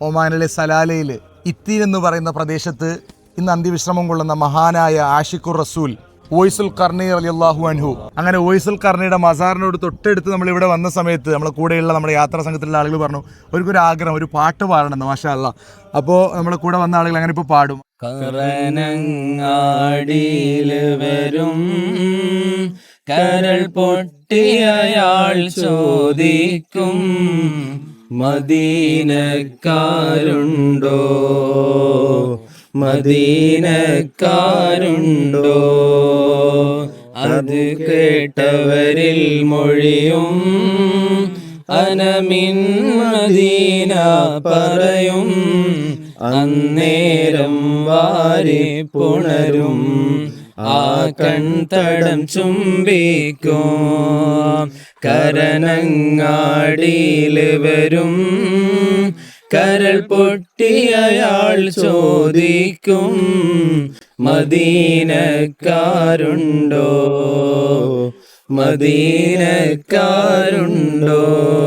ഒമാനിലെ സലാലയിൽ ഇത്തീൻ എന്ന് പറയുന്ന പ്രദേശത്ത് ഇന്ന് അന്ത്യവിശ്രമം കൊള്ളുന്ന മഹാനായ ആഷിഖുർ റസൂൽ ഓയ്സുൽ കർണി അലി അള്ളാഹു അൻഹു. അങ്ങനെ ഓയ്സുൽ കർണിയുടെ മസാറിനോട് തൊട്ടടുത്ത് നമ്മൾ ഇവിടെ വന്ന സമയത്ത് നമ്മളെ കൂടെയുള്ള നമ്മുടെ യാത്രാ സംഘത്തിലുള്ള ആളുകൾ പറഞ്ഞു അവർക്കൊരു ആഗ്രഹം ഒരു പാട്ട് പാടണം മാഷാ അല്ല അപ്പോൾ നമ്മുടെ കൂടെ വന്ന ആളുകൾ അങ്ങനെ ഇപ്പോൾ പാടും. വരും. കരൾ പൊട്ടിയയാൾ ചോദിക്കും. മദീനക്കാരുണ്ടോ? മദീനക്കാരുണ്ടോ? അത് കേട്ടവരിൽ മൊഴിയും അനമിൻ മദീന പറയും അന്നേരം വാരി പുണരും ആ കൺതടം ചുംബിക്കും. കരനങ്ങാടിയിൽ വരും. കരൾ പൊട്ടിയയാൾ ചോദിക്കും മദീനക്കാരുണ്ടോ? മദീനക്കാരുണ്ടോ?